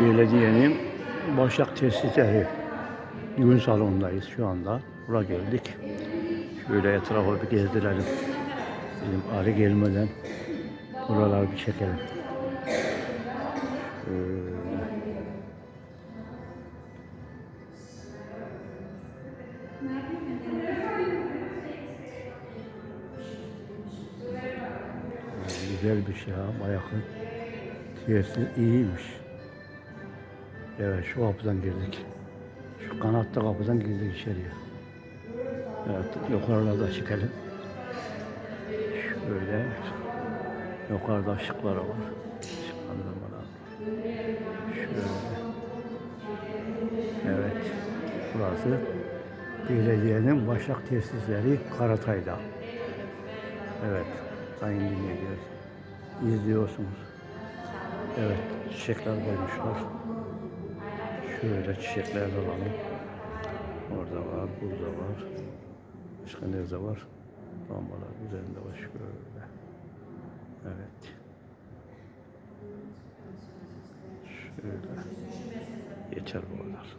Belediyenin Başak Tesisleri düğün salonundayız şu anda. Buraya geldik. Şöyle etrafı bir gezdirelim. Bizim Ali gelmeden buraları bir çekelim. Şöyle. Güzel bir şey ha. Bayağı tesis iyiymiş. Evet şu kapıdan girdik. Şu kanatta kapıdan girdik içeriye. Evet yukarıda çekelim. Şöyle yukarıda ışıkları var. Işıklandırmalar. Şöyle. Evet. Burası belediyenin Başak Tesisleri Karatay'da. Evet. Sayın dinleyiciler. İzliyorsunuz. Evet. Çiçekler koymuşlar. Şöyle çiçekler de alalım. Orada var, burada var. Başka nerede var? Lambalar üzerinde var şöyle. Evet. Şöyle. Geçer bu kadar.